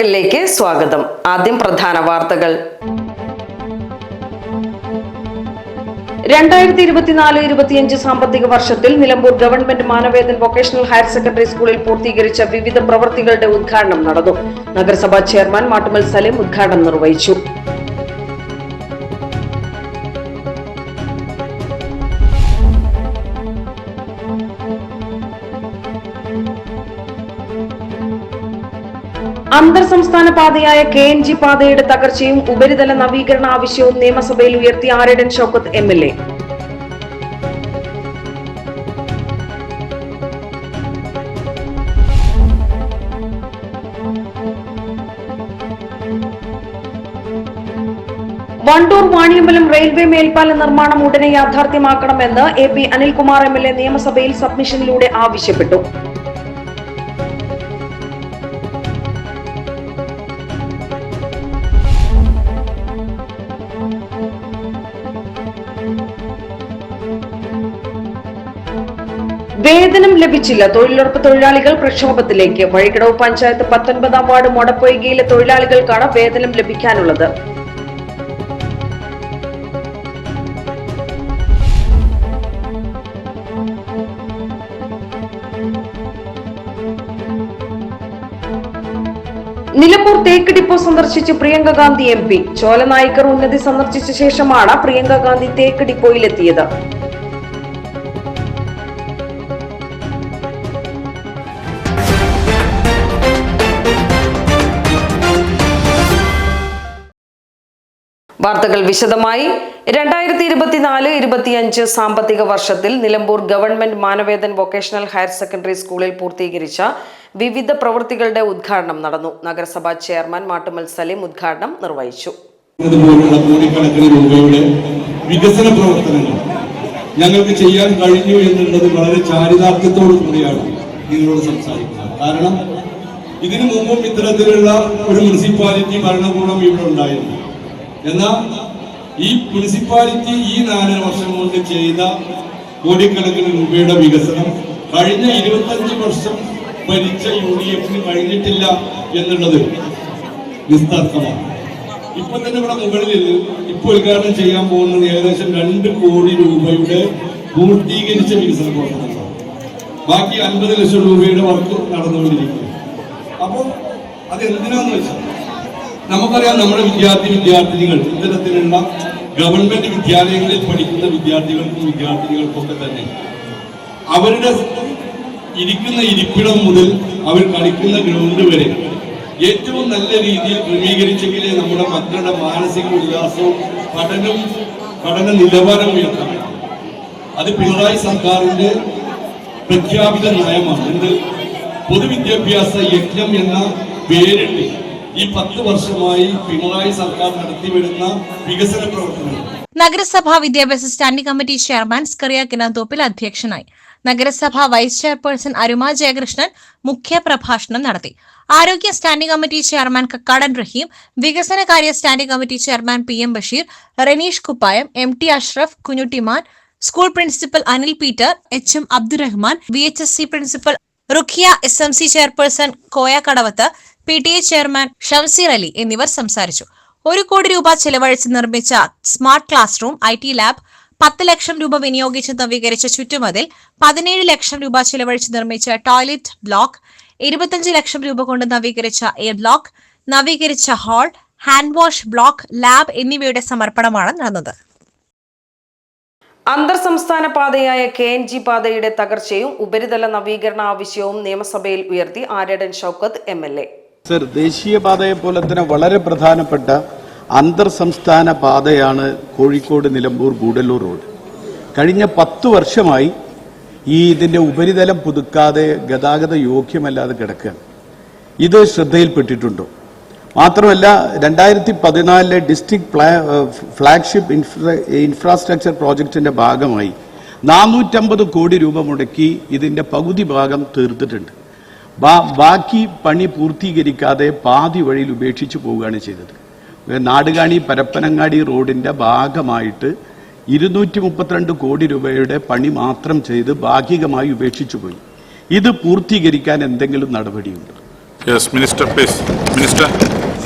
വാർത്തകളിലേക്ക് സ്വാഗതം. ആദ്യം പ്രധാന വാർത്തകൾ. രണ്ടായിരത്തി ഇരുപത്തിനാല് ഇരുപത്തിയഞ്ച് സാമ്പത്തിക വർഷത്തിൽ Nilambur government Manavedan vocational higher secondary സ്കൂളിൽ പൂർത്തീകരിച്ച വിവിധ പ്രവൃത്തികളുടെ ഉദ്ഘാടനം നടന്നു. നഗരസഭാ ചെയർമാൻ മാട്ടുമൽ സലീം ഉദ്ഘാടനം നിർവഹിച്ചു. സംസ്ഥാന പാതയായ കെ എൻ ജി പാതയുടെ തകർച്ചയും ഉപരിതല നവീകരണ ആവശ്യവും നിയമസഭയിൽ ഉയർത്തി Aryadan Shoukath M L A. Wandoor Vaniyambalam railway മേൽപ്പാല നിർമ്മാണം ഉടനെ യാഥാർത്ഥ്യമാക്കണമെന്ന് A P Anilkumar M L A നിയമസഭയിൽ സബ്മിഷനിലൂടെ ആവശ്യപ്പെട്ടു. വേതനം ലഭിച്ചില്ല. തൊഴിലുറപ്പ് തൊഴിലാളികൾ പ്രക്ഷോഭത്തിലേക്ക്. വഴികടവ് പഞ്ചായത്ത് പത്തൊൻപതാം വാർഡ് മൊടപ്പൊയ്കയിലെ തൊഴിലാളികൾക്കാണ് വേതനം ലഭിക്കാനുള്ളത്. നിലമ്പൂർ തേക്ക് ഡിപ്പോ സന്ദർശിച്ച് പ്രിയങ്ക ഗാന്ധി എം പി. ചോലനായിക്കർ ഉന്നതി സന്ദർശിച്ച ശേഷമാണ് പ്രിയങ്ക ഗാന്ധി തേക്ക് ഡിപ്പോയിലെത്തിയത്. വാർത്തകൾ വിശദമായി. രണ്ടായിരത്തി ഇരുപത്തിനാല് ഇരുപത്തിയഞ്ച് സാമ്പത്തിക വർഷത്തിൽ Nilambur government Manavedan vocational higher secondary സ്കൂളിൽ പൂർത്തീകരിച്ച വിവിധ പ്രവൃത്തികളുടെ ഉദ്ഘാടനം നടന്നു. നഗരസഭാ ചെയർമാൻ മാട്ടുമൽ സലീം ഉദ്ഘാടനം നിർവഹിച്ചു. വികസന പ്രവർത്തനങ്ങൾ ഞങ്ങൾക്ക് ചെയ്യാൻ കഴിഞ്ഞു എന്നുള്ളത് വളരെ ചാരിതാർത്ഥ്യത്തോടു കൂടിയാണ് നിങ്ങളോട് സംസാരിക്കുന്നത്. കാരണം ഇതിനു മുമ്പും ഇത്തരത്തിലുള്ള ഒരു മുനിസിപ്പാലിറ്റി ഭരണകൂടം ഇവിടെ ഉണ്ടായിരുന്നു. എന്നാൽ ഈ മുനിസിപ്പാലിറ്റി ഈ നാലര വർഷം കൊണ്ട് ചെയ്ത കോടിക്കണക്കിന് രൂപയുടെ വികസനം കഴിഞ്ഞ ഇരുപത്തഞ്ച് വർഷം ഭരിച്ച യു ഡി എഫിന് കഴിഞ്ഞിട്ടില്ല എന്നുള്ളത് നിസ്തർക്കമാണ് ഇപ്പൊ തന്നെ ഇവിടെ മുകളിൽ ഇപ്പൊ ഉദ്ഘാടനം ചെയ്യാൻ പോകുന്നത് ഏകദേശം രണ്ട് കോടി രൂപയുടെ പൂർത്തീകരിച്ച വികസന പ്രവർത്തനങ്ങളാണ്. ബാക്കി അൻപത് ലക്ഷം രൂപയുടെ വർക്ക് നടന്നുകൊണ്ടിരിക്കുന്നത് അപ്പോൾ അത് എന്തിനാന്ന് വെച്ചാൽ നമുക്കറിയാം നമ്മുടെ വിദ്യാർത്ഥി വിദ്യാർത്ഥിനികൾ ഇത്തരത്തിലുള്ള ഗവൺമെന്റ് വിദ്യാലയങ്ങളിൽ പഠിക്കുന്ന വിദ്യാർത്ഥികൾക്കും വിദ്യാർത്ഥിനികൾക്കൊക്കെ തന്നെ അവരുടെ ഇരിക്കുന്ന ഇരിപ്പിടം മുതൽ അവർ കളിക്കുന്ന ഗ്രൗണ്ട് വരെ ഏറ്റവും നല്ല രീതിയിൽ ക്രമീകരിച്ചെങ്കിലേ നമ്മുടെ മക്കളുടെ മാനസിക ഉല്ലാസവും പഠനവും പഠന നിലവാരം ഉയർത്താൻ അത് പിണറായി സർക്കാരിന്റെ പ്രഖ്യാപിത നയമാണ്. എന്ത്? പൊതുവിദ്യാഭ്യാസ യജ്ഞം എന്ന പേരിട്ട് ഈ പത്ത് വർഷമായി പിണറായി സർക്കാർ നടത്തിവരുന്ന വികസന പ്രവർത്തനങ്ങൾ. നഗരസഭാ വിദ്യാഭ്യാസ standing committee chairman Skaria Kinanthoppil അധ്യക്ഷനായി. നഗരസഭാ വൈസ് ചെയർപേഴ്സൺ അരുമ ജയകൃഷ്ണൻ മുഖ്യ പ്രഭാഷണം നടത്തി. ആരോഗ്യ standing committee chairman Kakkadan Rahim വികസന കാര്യ standing committee chairman P M Basheer Ranish Kuppayam M T Ashraf Kunhuttiman school principal Anil Peter H M Abdurahman V H S C principal Rukhiya S M C chairperson Koya Kadavath P T A chairman Shamseer Ali എന്നിവർ സംസാരിച്ചു. ഒരു കോടി രൂപ ചെലവഴിച്ച് നിർമ്മിച്ച smart classroom I T lab പത്ത് ലക്ഷം രൂപ വിനിയോഗിച്ച് നവീകരിച്ച ചുറ്റുമതിൽ പതിനേഴ് ലക്ഷം രൂപ ചെലവഴിച്ച് നിർമ്മിച്ച ടോയ്ലറ്റ് ബ്ലോക്ക് ഇരുപത്തഞ്ച് ലക്ഷം രൂപ കൊണ്ട് നവീകരിച്ച എയർ ബ്ലോക്ക് നവീകരിച്ച hall hand wash block lab എന്നിവയുടെ സമർപ്പണമാണ് നടന്നത്. അന്തർ സംസ്ഥാന പാതയായ കെ എൻ ജി പാതയുടെ തകർച്ചയും ഉപരിതല നവീകരണ ആവശ്യവും നിയമസഭയിൽ ഉയർത്തി Aryadan Shoukath M L A. Sir ദേശീയപാതയെ പോലെ തന്നെ വളരെ പ്രധാനപ്പെട്ട അന്തർ സംസ്ഥാന പാതയാണ് കോഴിക്കോട് നിലമ്പൂർ ഗൂഡല്ലൂർ റോഡ്. കഴിഞ്ഞ പത്ത് വർഷമായി ഈ ഇതിന്റെ ഉപരിതലം പുതുക്കാതെ ഗതാഗത യോഗ്യമല്ലാതെ കിടക്കുകയാണ്. ഇത് ശ്രദ്ധയിൽപ്പെട്ടിട്ടുണ്ടോ? മാത്രമല്ല രണ്ടായിരത്തി പതിനാലിലെ ഡിസ്ട്രിക്ട് ഫ്ലാഗ്ഷിപ്പ് ഇൻഫ്രാസ്ട്രക്ചർ പ്രോജക്റ്റിന്റെ ഭാഗമായി നാനൂറ്റമ്പത് കോടി രൂപ മുടക്കി ഇതിന്റെ പകുതി ഭാഗം തീർത്തിട്ടുണ്ട്. ബാക്കി പണി പൂർത്തീകരിക്കാതെ പാതി വഴിയിൽ ഉപേക്ഷിച്ചു പോവുകയാണ് ചെയ്തത്. നാടുകാണി പരപ്പനങ്ങാടി റോഡിന്റെ ഭാഗമായിട്ട് ഇരുന്നൂറ്റി മുപ്പത്തിരണ്ട് കോടി രൂപയുടെ പണി മാത്രം ചെയ്ത് ഭാഗികമായി ഉപേക്ഷിച്ചു പോയി. ഇത് പൂർത്തീകരിക്കാൻ എന്തെങ്കിലും നടപടിയുണ്ടോ? മിനിസ്റ്റർ മിനിസ്റ്റർ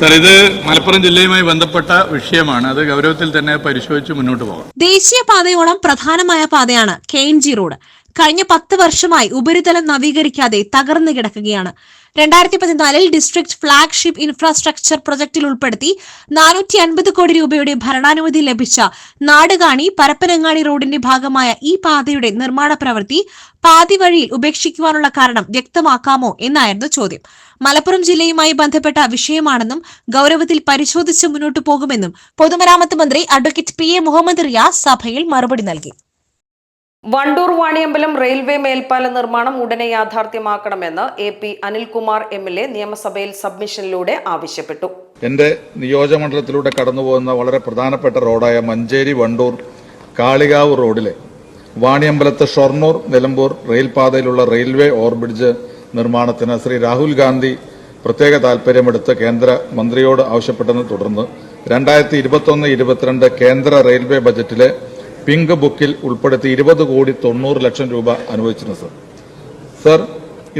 സർ ഇത് മലപ്പുറം ജില്ലയുമായി ബന്ധപ്പെട്ട വിഷയമാണ്. അത് ഗൗരവത്തിൽ തന്നെ പരിശോധിച്ച് മുന്നോട്ട് പോകാം. ദേശീയപാതയോളം പ്രധാനമായ പാതയാണ് കെ എൻ ജി റോഡ്. കഴിഞ്ഞ പത്ത് വർഷമായി ഉപരിതലം നവീകരിക്കാതെ തകർന്നു കിടക്കുകയാണ്. രണ്ടായിരത്തി പതിനാലിൽ ഡിസ്ട്രിക്ട് ഫ്ളാഗ്ഷിപ്പ് ഇൻഫ്രാസ്ട്രക്ചർ പ്രൊജക്ടിൽ ഉൾപ്പെടുത്തി നാനൂറ്റി അൻപത് കോടി രൂപയുടെ ഭരണാനുമതി ലഭിച്ച നാടുകാണി പരപ്പനങ്ങാടി റോഡിന്റെ ഭാഗമായ ഈ പാതയുടെ നിർമ്മാണ പ്രവൃത്തി പാതി വഴിയിൽ ഉപേക്ഷിക്കുവാനുള്ള കാരണം വ്യക്തമാക്കാമോ എന്നായിരുന്നു ചോദ്യം. മലപ്പുറം ജില്ലയുമായി ബന്ധപ്പെട്ട വിഷയമാണെന്നും ഗൌരവത്തിൽ പരിശോധിച്ച് മുന്നോട്ടു പോകുമെന്നും പൊതുമരാമത്ത് മന്ത്രി advocate P A Muhammad Riyas സഭയിൽ മറുപടി നൽകി. വണ്ടൂർ വാണിയമ്പലം റെയിൽവേ മേൽപ്പാല നിർമ്മാണം ഉടനെ യാഥാർത്ഥ്യമാക്കണമെന്ന് A P Anilkumar M L A നിയമസഭയിൽ സബ്മിഷനിലൂടെ ആവശ്യപ്പെട്ടു. എന്റെ നിയോജകമണ്ഡലത്തിലൂടെ കടന്നുപോകുന്ന വളരെ പ്രധാനപ്പെട്ട റോഡായ മഞ്ചേരി വണ്ടൂർ കാളികാവ് റോഡിലെ വാണിയമ്പലത്ത് ഷൊർണൂർ നിലമ്പൂർ റെയിൽപാതയിലുള്ള റെയിൽവേ ഓവർബ്രിഡ്ജ് നിർമ്മാണത്തിന് ശ്രീ രാഹുൽ ഗാന്ധി പ്രത്യേക താൽപര്യമെടുത്ത് കേന്ദ്ര മന്ത്രിയോട് ആവശ്യപ്പെട്ടതിനെ തുടർന്ന് രണ്ടായിരത്തി ഇരുപത്തൊന്ന് ഇരുപത്തിരണ്ട് കേന്ദ്ര റെയിൽവേ ബജറ്റിലെ പിങ്ക് ബുക്കിൽ ഉൾപ്പെടുത്തി ഇരുപത് കോടി തൊണ്ണൂറ് ലക്ഷം രൂപ അനുവദിച്ചിരുന്നു സർ. സർ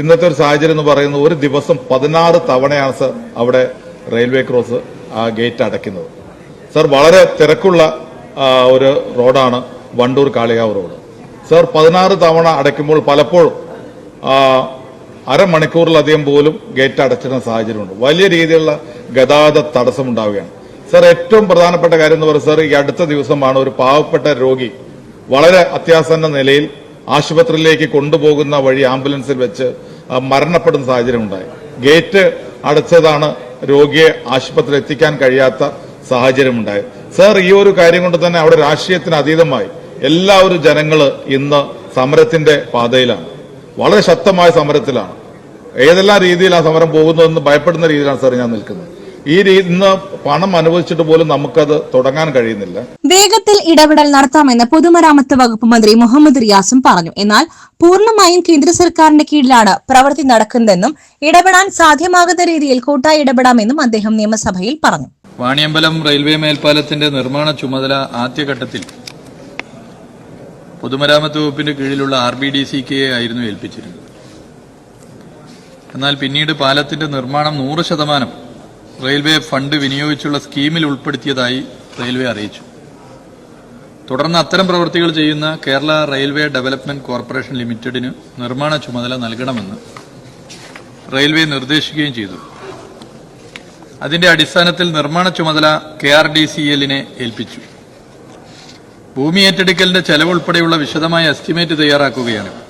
ഇന്നത്തെ ഒരു സാഹചര്യം എന്ന് പറയുന്നത് ഒരു ദിവസം പതിനാറ് തവണയാണ് സർ അവിടെ റെയിൽവേ ക്രോസ് ആ ഗേറ്റ് അടയ്ക്കുന്നത്. സർ വളരെ തിരക്കുള്ള ഒരു റോഡാണ് വണ്ടൂർ കാളികാവ് റോഡ്. സർ പതിനാറ് തവണ അടയ്ക്കുമ്പോൾ പലപ്പോഴും അരമണിക്കൂറിലധികം പോലും ഗേറ്റ് അടച്ചിരുന്ന സാഹചര്യമുണ്ട്. വലിയ രീതിയിലുള്ള ഗതാഗത തടസ്സമുണ്ടാവുകയാണ്. സർ ഏറ്റവും പ്രധാനപ്പെട്ട കാര്യം എന്ന് പറയുന്നത് സർ ഈ അടുത്ത ദിവസമാണ് ഒരു പാവപ്പെട്ട രോഗി വളരെ അത്യാസന്ന നിലയിൽ ആശുപത്രിയിലേക്ക് കൊണ്ടുപോകുന്ന വഴി ആംബുലൻസിൽ വെച്ച് മരണപ്പെടുന്ന സാഹചര്യം ഉണ്ടായി. ഗേറ്റ് അടച്ചതാണ് രോഗിയെ ആശുപത്രിയിൽ എത്തിക്കാൻ കഴിയാത്ത സാഹചര്യമുണ്ടായി സർ ഈ ഒരു കാര്യം കൊണ്ട് തന്നെ അവിടെ രാഷ്ട്രീയത്തിന് അതീതമായി എല്ലാവരും ജനങ്ങൾ ഇന്ന് സമരത്തിന്റെ പാതയിലാണ്. വളരെ ശക്തമായ സമരത്തിലാണ്. ഏതെല്ലാം രീതിയിൽ ആ സമരം പോകുന്നതെന്ന് ഭയപ്പെടുന്ന രീതിയിലാണ് സാർ ഞാൻ നിൽക്കുന്നത്. ഈ രീതി ഇന്ന് പണം അനുവദിച്ചിട്ട് പോലും നമുക്കത് തുടങ്ങാൻ കഴിയുന്നില്ല. വേഗത്തിൽ ഇടപെടൽ നടത്താമെന്ന് പൊതുമരാമത്ത് വകുപ്പ് മന്ത്രി മുഹമ്മദ് റിയാസും പറഞ്ഞു. എന്നാൽ പൂർണമായും കേന്ദ്ര സർക്കാരിന്റെ കീഴിലാണ് പ്രവൃത്തി നടക്കുന്നതെന്നും ഇടപെടാൻ സാധ്യമാകുന്ന രീതിയിൽ കൂട്ടായി ഇടപെടാമെന്നും അദ്ദേഹം നിയമസഭയിൽ പറഞ്ഞു. വാണിയമ്പലം റെയിൽവേ മേൽപ്പാലത്തിന്റെ നിർമ്മാണ ചുമതല ആദ്യഘട്ടത്തിൽ പൊതുമരാമത്ത് വകുപ്പിന്റെ കീഴിലുള്ള R B D C K ആയിരുന്നു ഏൽപ്പിച്ചിരുന്നത്. എന്നാൽ പിന്നീട് പാലത്തിന്റെ നിർമ്മാണം നൂറ് ശതമാനം റെയിൽവേ ഫണ്ട് വിനിയോഗിച്ചുള്ള സ്കീമിൽ ഉൾപ്പെടുത്തിയതായി റെയിൽവേ അറിയിച്ചു. തുടർന്ന് അത്തരം പ്രവൃത്തികൾ ചെയ്യുന്ന കേരള റെയിൽവേ ഡെവലപ്മെന്റ് കോർപ്പറേഷൻ ലിമിറ്റഡിന് നിർമ്മാണ ചുമതല നൽകണമെന്ന് റെയിൽവേ നിർദ്ദേശിക്കുകയും ചെയ്തു. അതിന്റെ അടിസ്ഥാനത്തിൽ നിർമ്മാണ ചുമതല കെ ആർ ഡി സി എല്ലിനെ ഏൽപ്പിച്ചു. ഭൂമി ഏറ്റെടുക്കലിന്റെ ചെലവ് ഉൾപ്പെടെയുള്ള വിശദമായ എസ്റ്റിമേറ്റ് തയ്യാറാക്കുകയാണ്.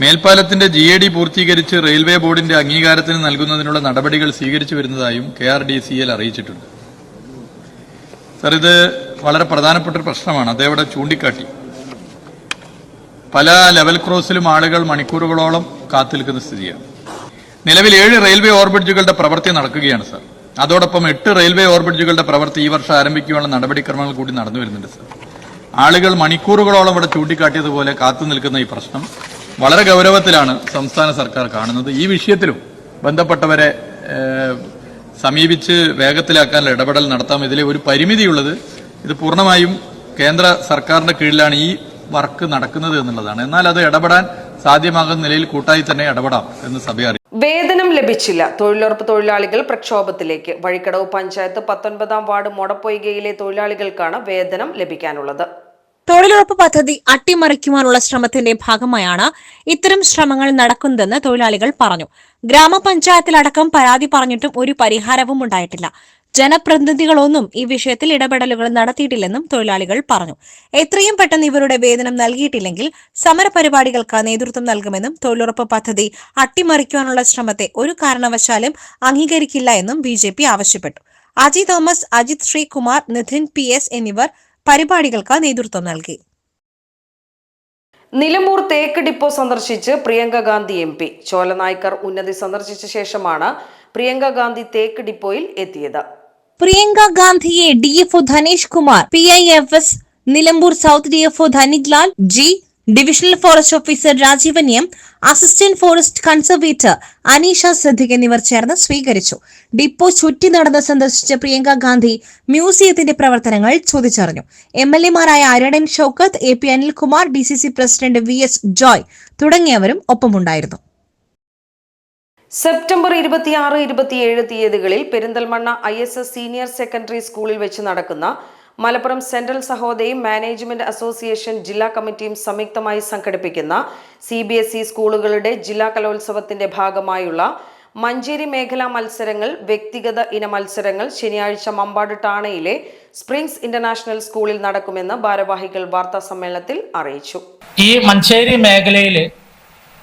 മേൽപ്പാലത്തിന്റെ ജി എ ഡി പൂർത്തീകരിച്ച് റെയിൽവേ ബോർഡിന്റെ അംഗീകാരത്തിന് നൽകുന്നതിനുള്ള നടപടികൾ സ്വീകരിച്ചു വരുന്നതായും K R D C L അറിയിച്ചിട്ടുണ്ട്. സർ ഇത് വളരെ പ്രധാനപ്പെട്ട ഒരു പ്രശ്നമാണ്. അതേവിടെ ചൂണ്ടിക്കാട്ടി. പല ലെവൽ ക്രോസിലും ആളുകൾ മണിക്കൂറുകളോളം കാത്തുനിൽക്കുന്ന സ്ഥിതിയാണ്. നിലവിൽ ഏഴ് റെയിൽവേ ഓവർബ്രിഡ്ജുകളുടെ പ്രവൃത്തി നടക്കുകയാണ് സർ. അതോടൊപ്പം എട്ട് റെയിൽവേ ഓവർബ്രിഡ്ജുകളുടെ പ്രവൃത്തി ഈ വർഷം ആരംഭിക്കാനുള്ള നടപടിക്രമങ്ങൾ കൂടി നടന്നു വരുന്നുണ്ട് സർ. ആളുകൾ മണിക്കൂറുകളോളം ഇവിടെ ചൂണ്ടിക്കാട്ടിയതുപോലെ കാത്തു നിൽക്കുന്ന ഈ പ്രശ്നം വളരെ ഗൗരവത്തിലാണ് സംസ്ഥാന സർക്കാർ കാണുന്നത്. ഈ വിഷയത്തിലും ബന്ധപ്പെട്ടവരെ സമീപിച്ച് വേഗത്തിലാക്കാനുള്ള ഇടപെടൽ നടത്താം. ഇതിലെ ഒരു പരിമിതിയുള്ളത് ഇത് പൂർണമായും കേന്ദ്ര സർക്കാരിന്റെ കീഴിലാണ് ഈ വർക്ക് നടക്കുന്നത് എന്നുള്ളതാണ്. എന്നാൽ അത് ഇടപെടാൻ സാധ്യമാകുന്ന നിലയിൽ കൂട്ടായി തന്നെ ഇടപെടാം എന്ന് സഭ അറിയിച്ചു. വേതനം ലഭിച്ചില്ല. തൊഴിലുറപ്പ് തൊഴിലാളികൾ പ്രക്ഷോഭത്തിലേക്ക്. വഴിക്കടവ് പഞ്ചായത്ത് പത്തൊൻപതാം വാർഡ് മൊടപ്പൊയ്കയിലെ തൊഴിലാളികൾക്കാണ് വേതനം ലഭിക്കാനുള്ളത്. തൊഴിലുറപ്പ് പദ്ധതി അട്ടിമറിക്കുവാനുള്ള ശ്രമത്തിന്റെ ഭാഗമായാണ് ഇത്തരം ശ്രമങ്ങൾ നടക്കുന്നതെന്ന് തൊഴിലാളികൾ പറഞ്ഞു. ഗ്രാമപഞ്ചായത്തിലടക്കം പരാതി പറഞ്ഞിട്ടും ഒരു പരിഹാരവും ഉണ്ടായിട്ടില്ല. ജനപ്രതിനിധികളൊന്നും ഈ വിഷയത്തിൽ ഇടപെടലുകൾ നടത്തിയിട്ടില്ലെന്നും തൊഴിലാളികൾ പറഞ്ഞു. എത്രയും പെട്ടെന്ന് ഇവരുടെ വേതനം നൽകിയിട്ടില്ലെങ്കിൽ സമരപരിപാടികൾക്ക് നേതൃത്വം നൽകുമെന്നും തൊഴിലുറപ്പ് പദ്ധതി അട്ടിമറിക്കുവാനുള്ള ശ്രമത്തെ ഒരു കാരണവശാലും അംഗീകരിക്കില്ല എന്നും ബി ആവശ്യപ്പെട്ടു. അജി തോമസ് അജിത് ശ്രീകുമാർ നിധിൻ പി എന്നിവർ പരിപാടികൾക്ക് നേതൃത്വം നൽകി. നിലമ്പൂർ തേക്ക് ഡിപ്പോ സന്ദർശിച്ച് പ്രിയങ്ക ഗാന്ധി എം പി. ചോലനായ്ക്കർ ഉന്നതി സന്ദർശിച്ച ശേഷമാണ് പ്രിയങ്ക ഗാന്ധി തേക്ക് ഡിപ്പോയിൽ എത്തിയത്. പ്രിയങ്ക ഗാന്ധിയെ D F O Dhanesh Kumar P I F S Nilambur south D F O Dhanik Lal G divisional forest officer Rajeevan M assistant forest conservator Aneesha Siddique എന്നിവർ ചേർന്ന് സ്വീകരിച്ചു. ഡിപ്പോ ചുറ്റി നടന്ന് സന്ദർശിച്ച പ്രിയങ്ക ഗാന്ധി മ്യൂസിയത്തിന്റെ പ്രവർത്തനങ്ങൾ ചോദിച്ചറിഞ്ഞു. M L എമാരായ Aradan Shoukath A P Anilkumar D C C president V S Joy തുടങ്ങിയവരും ഒപ്പമുണ്ടായിരുന്നു. സെപ്റ്റംബർ ഇരുപത്തിയാറ് ഇരുപത്തിയേഴ് തീയതികളിൽ Perinthalmanna I S S senior secondary സ്കൂളിൽ വെച്ച് നടക്കുന്ന മലപ്പുറം സെൻട്രൽ സഹോദയും മാനേജ്മെന്റ് അസോസിയേഷൻ ജില്ലാ കമ്മിറ്റിയും സംയുക്തമായി സംഘടിപ്പിക്കുന്ന സി ബി എസ് ഇ സ്കൂളുകളുടെ ജില്ലാ കലോത്സവത്തിന്റെ ഭാഗമായുള്ള മഞ്ചേരി മേഖലാ മത്സരങ്ങൾ വ്യക്തിഗത ഇന മത്സരങ്ങൾ ശനിയാഴ്ച മമ്പാട് ടാണയിലെ സ്പ്രിങ്സ് ഇന്റർനാഷണൽ സ്കൂളിൽ നടക്കുമെന്ന് ഭാരവാഹികൾ വാർത്താ സമ്മേളനത്തിൽ അറിയിച്ചു. ഈ മഞ്ചേരി മേഖലയിൽ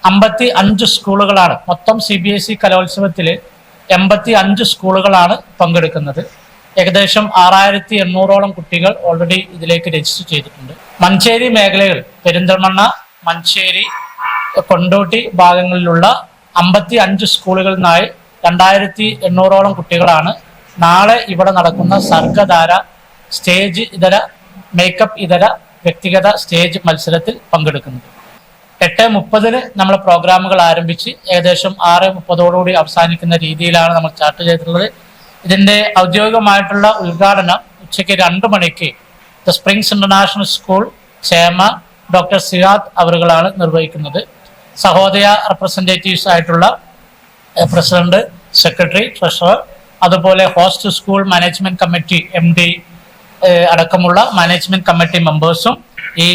അമ്പത്തി അഞ്ച് സ്കൂളുകളാണ് മൊത്തം സി ബി എസ് ഇ കലോത്സവത്തിൽ എൺപത്തി അഞ്ച് സ്കൂളുകളാണ് പങ്കെടുക്കുന്നത്. ഏകദേശം ആറായിരത്തി എണ്ണൂറോളം കുട്ടികൾ ഓൾറെഡി ഇതിലേക്ക് രജിസ്റ്റർ ചെയ്തിട്ടുണ്ട്. മഞ്ചേരി മേഖലകൾ പെരിന്തൽമണ്ണ മഞ്ചേരി കൊണ്ടോട്ടി ഭാഗങ്ങളിലുള്ള അമ്പത്തി അഞ്ച് സ്കൂളുകളിൽ നിന്നായി രണ്ടായിരത്തി എണ്ണൂറോളം കുട്ടികളാണ് നാളെ ഇവിടെ നടക്കുന്ന സർഗധാര സ്റ്റേജ് ഇതര മേക്കപ്പ് ഇതര വ്യക്തിഗത സ്റ്റേജ് മത്സരത്തിൽ പങ്കെടുക്കുന്നത്. എട്ട് മുപ്പതിന് നമ്മൾ പ്രോഗ്രാമുകൾ ആരംഭിച്ച് ഏകദേശം ആറ് മുപ്പതോടുകൂടി അവസാനിക്കുന്ന രീതിയിലാണ് നമ്മൾ ചാർട്ട് ചെയ്തിട്ടുള്ളത്. ഇതിന്റെ ഔദ്യോഗികമായിട്ടുള്ള ഉദ്ഘാടനം ഉച്ചയ്ക്ക് രണ്ട് മണിക്ക് ദ സ്പ്രിങ്സ് ഇന്റർനാഷണൽ സ്കൂൾ ചേമ ഡോക്ടർ സിയാദ് അവറുകളാണ് നിർവഹിക്കുന്നത്. സഹോദയ റെപ്രസെന്റേറ്റീവ്സ് ആയിട്ടുള്ള പ്രസിഡന്റ് സെക്രട്ടറി ട്രഷറർ അതുപോലെ host school management committee M D അടക്കമുള്ള മാനേജ്മെന്റ് കമ്മിറ്റി മെമ്പേഴ്സും ഈ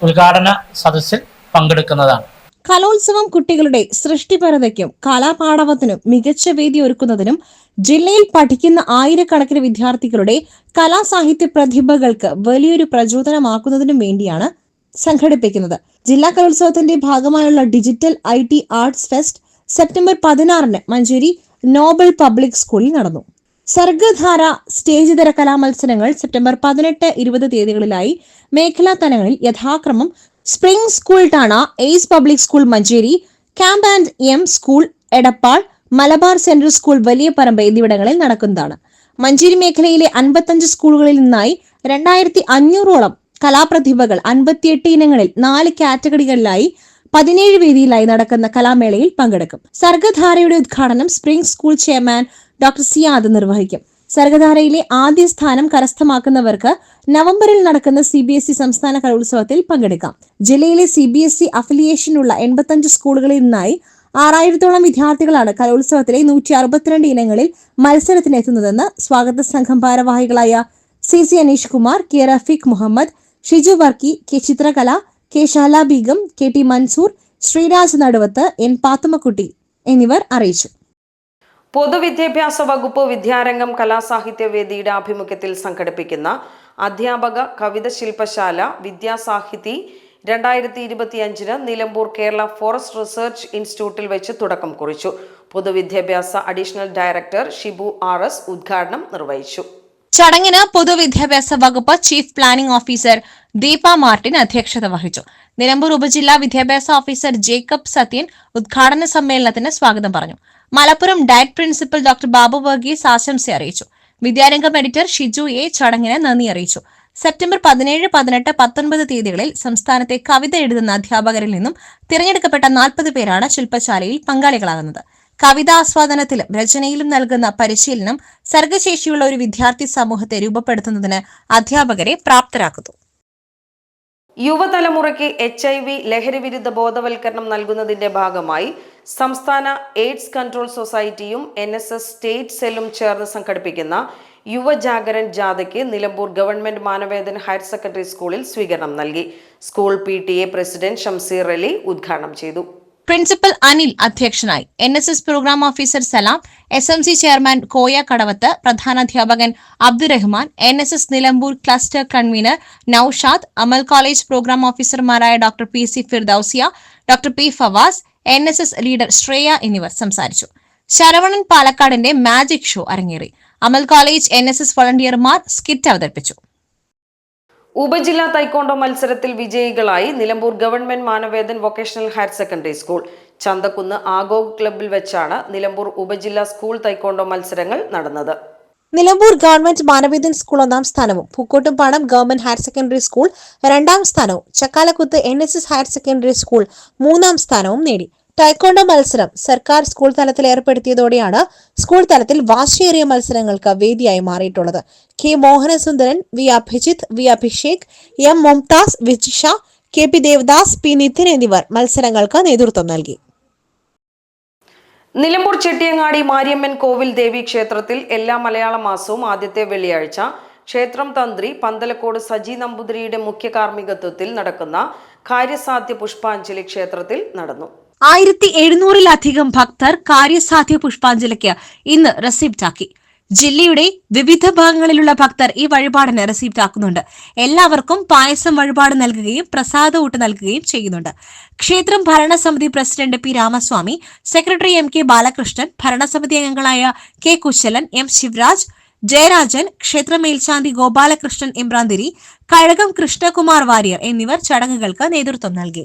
ഉദ്ഘാടന സദസ്സിൽ പങ്കെടുക്കുന്നതാണ്. കലോത്സവം കുട്ടികളുടെ സൃഷ്ടിപരതയ്ക്കും കലാപാടവത്തിനും മികച്ച വേദി ഒരുക്കുന്നതിനും ജില്ലയിൽ പഠിക്കുന്ന ആയിരക്കണക്കിന് വിദ്യാർത്ഥികളുടെ കലാസാഹിത്യ പ്രതിഭകൾക്ക് വലിയൊരു പ്രചോദനമാക്കുന്നതിനും വേണ്ടിയാണ് സംഘടിപ്പിക്കുന്നത്. ജില്ലാ കലോത്സവത്തിന്റെ ഭാഗമായുള്ള digital I T arts fest September പതിനാറിന് മഞ്ചേരി നോബൽ പബ്ലിക് സ്കൂളിൽ നടന്നു. സർഗധാര സ്റ്റേജ് തര കലാമത്സരങ്ങൾ സെപ്റ്റംബർ പതിനെട്ട് ഇരുപത് തീയതികളിലായി മേഖലാ തലങ്ങളിൽ യഥാക്രമം spring school ടാണ ace public school Manjeri camp and M school Edappal Malabar central school Valiyaparamba എന്നിവിടങ്ങളിൽ നടക്കുന്നതാണ്. മഞ്ചേരി മേഖലയിലെ അൻപത്തഞ്ച് സ്കൂളുകളിൽ നിന്നായി രണ്ടായിരത്തി അഞ്ഞൂറോളം കലാപ്രതിഭകൾ അൻപത്തിയെട്ട് ഇനങ്ങളിൽ നാല് കാറ്റഗറികളിലായി പതിനേഴ് വേദിയിലായി നടക്കുന്ന കലാമേളയിൽ പങ്കെടുക്കും. സർഗധാരയുടെ ഉദ്ഘാടനം spring school chairman doctor Siyad നിർവഹിക്കും. സർഗധാരയിലെ ആദ്യ സ്ഥാനം കരസ്ഥമാക്കുന്നവർക്ക് നവംബറിൽ നടക്കുന്ന സി ബി എസ് ഇ സംസ്ഥാന കലോത്സവത്തിൽ പങ്കെടുക്കാം. ജില്ലയിലെ സി ബി എസ് ഇ അഫിലിയേഷനുള്ള എൺപത്തഞ്ച് സ്കൂളുകളിൽ നിന്നായി ആറായിരത്തോളം വിദ്യാർത്ഥികളാണ് കലോത്സവത്തിലെ നൂറ്റി അറുപത്തിരണ്ട് ഇനങ്ങളിൽ മത്സരത്തിനെത്തുന്നതെന്ന് സ്വാഗത സംഘം ഭാരവാഹികളായ C C Aneesh Kumar K Rafeeq Muhammad Shiju Varkey K Chithrakala K Shala Beegum K T Mansoor Sreeraj Naduvath N Pathummakutty എന്നിവർ അറിയിച്ചു. പൊതുവിദ്യാഭ്യാസ വകുപ്പ് വിദ്യാരംഗം കലാസാഹിത്യ വേദിയുടെ ആഭിമുഖ്യത്തിൽ സംഘടിപ്പിക്കുന്ന അധ്യാപക കവിത ശില്പശാല വിദ്യാസാഹിതി രണ്ടായിരത്തി ഇരുപത്തി അഞ്ചിന് നിലമ്പൂർ കേരള ഫോറസ്റ്റ് റിസർച്ച് ഇൻസ്റ്റിറ്റ്യൂട്ടിൽ വെച്ച് തുടക്കം കുറിച്ചു. പൊതുവിദ്യാഭ്യാസ additional director Shibu R S ഉദ്ഘാടനം നിർവഹിച്ചു. ചടങ്ങിന് പൊതുവിദ്യാഭ്യാസ വകുപ്പ് chief planning officer Deepa Martin അധ്യക്ഷത വഹിച്ചു. നിലമ്പൂർ ഉപജില്ലാ വിദ്യാഭ്യാസ ഓഫീസർ ജേക്കബ് സത്യൻ ഉദ്ഘാടന സമ്മേളനത്തിന് സ്വാഗതം പറഞ്ഞു. Malappuram DIET principal doctor Babu Varghese ആശംസ അറിയിച്ചു. വിദ്യാരംഗം എഡിറ്റർ ഷിജു എ ചടങ്ങിന് നന്ദി അറിയിച്ചു. സെപ്റ്റംബർ പതിനേഴ് പതിനെട്ട് പത്തൊൻപത് തീയതികളിൽ സംസ്ഥാനത്തെ കവിത എഴുതുന്ന അധ്യാപകരിൽ നിന്നും തിരഞ്ഞെടുക്കപ്പെട്ട നാൽപ്പത് പേരാണ് ശില്പശാലയിൽ പങ്കാളികളാകുന്നത്. കവിതാസ്വാദനത്തിലും രചനയിലും നൽകുന്ന പരിശീലനം സർഗശേഷിയുള്ള ഒരു വിദ്യാർത്ഥി സമൂഹത്തെ രൂപപ്പെടുത്തുന്നതിന് അധ്യാപകരെ പ്രാപ്തരാക്കുന്നു. യുവതലമുറയ്ക്ക് എച്ച് ഐ വി ലഹരി വിരുദ്ധ ബോധവൽക്കരണം നൽകുന്നതിന്റെ ഭാഗമായി സംസ്ഥാന എയ്ഡ്സ് കൺട്രോൾ സൊസൈറ്റിയും എൻ എസ് എസ് സ്റ്റേറ്റ് സെല്ലും ചേർന്ന് സംഘടിപ്പിക്കുന്ന Yuvajagaran ജാഥയ്ക്ക് Nilambur government Manavedan higher secondary സ്കൂളിൽ സ്വീകരണം നൽകി. School P president Shamseer Ali ഉദ്ഘാടനം ചെയ്തു. പ്രിൻസിപ്പൽ അനിൽ അധ്യക്ഷനായി. N S S programme officer Salam S M C chairman Koya Kadavath പ്രധാനാധ്യാപകൻ Abdurahman N S S Nilambur cluster convener Noushad Amal college programme ഓഫീസർമാരായ doctor P C Firdousiya doctor P Fawas N S S leader Shreya എന്നിവർ സംസാരിച്ചു. ശരവണൻ പാലക്കാടിന്റെ magic show അരങ്ങേറി. Amal college N S S വളണ്ടിയർമാർ skit അവതരിപ്പിച്ചു. ഉപജില്ലാ taekwondo മത്സരത്തിൽ വിജയികളായി Nilambur government Manavedan vocational higher secondary school. Chanthakkunnu ആഗോഗ് ക്ലബ്ബിൽ വെച്ചാണ് നിലമ്പൂർ ഉപജില്ലാ സ്കൂൾ തൈക്കോണ്ടോ മത്സരങ്ങൾ നടന്നത്. നിലമ്പൂർ ഗവൺമെന്റ് മാനവേദൻ സ്കൂൾ ഒന്നാം സ്ഥാനവും Pookkottumpadam government higher secondary school രണ്ടാം സ്ഥാനവും Chakkalakuthu N S S higher secondary school മൂന്നാം സ്ഥാനവും നേടി. ടൈക്കോണ്ടോ മത്സരം സർക്കാർ സ്കൂൾ തലത്തിൽ ഏർപ്പെടുത്തിയതോടെയാണ് സ്കൂൾ തലത്തിൽ വാശിയേറിയ മത്സരങ്ങൾക്ക് വേദിയായി മാറിയിട്ടുള്ളത്. K Mohanasundaran V Abhijith V Abhishek M Mumtaz Vijisha K P Devadas P Nithin എന്നിവർ മത്സരങ്ങൾക്ക് നേതൃത്വം നൽകി. നിലമ്പൂർ ചെട്ടിയങ്ങാടി മാരിയമ്മൻ കോവിൽ ദേവി ക്ഷേത്രത്തിൽ എല്ലാ മലയാള മാസവും ആദ്യത്തെ വെള്ളിയാഴ്ച ക്ഷേത്രം തന്ത്രി പന്തലക്കോട് സജി നമ്പൂതിരിയുടെ മുഖ്യ കാർമ്മികത്വത്തിൽ നടക്കുന്ന കാര്യസാധ്യ പുഷ്പാഞ്ജലി ക്ഷേത്രത്തിൽ നടന്നു. ആയിരത്തി എഴുന്നൂറിലധികം ഭക്തർ കാര്യസാധ്യ പുഷ്പാഞ്ജലിക്ക് ഇന്ന് റെസിപ്റ്റാക്കി ജില്ലയുടെ വിവിധ ഭാഗങ്ങളിലുള്ള ഭക്തർ ഈ വഴിപാടിന് റെസിപ്റ്റ് ആക്കുന്നുണ്ട്. എല്ലാവർക്കും പായസം വഴിപാട് നൽകുകയും പ്രസാദ ഊട്ട് നൽകുകയും ചെയ്യുന്നുണ്ട്. ക്ഷേത്രം ഭരണസമിതി president P Ramaswamy secretary M K Balakrishnan ഭരണസമിതി അംഗങ്ങളായ കെ കുശലൻ എം ശിവരാജ് ജയരാജൻ ക്ഷേത്ര മേൽശാന്തി ഗോപാലകൃഷ്ണൻ ഇമ്രാന്തിരി കഴകം കൃഷ്ണകുമാർ വാര്യർ എന്നിവർ ചടങ്ങുകൾക്ക് നേതൃത്വം നൽകി.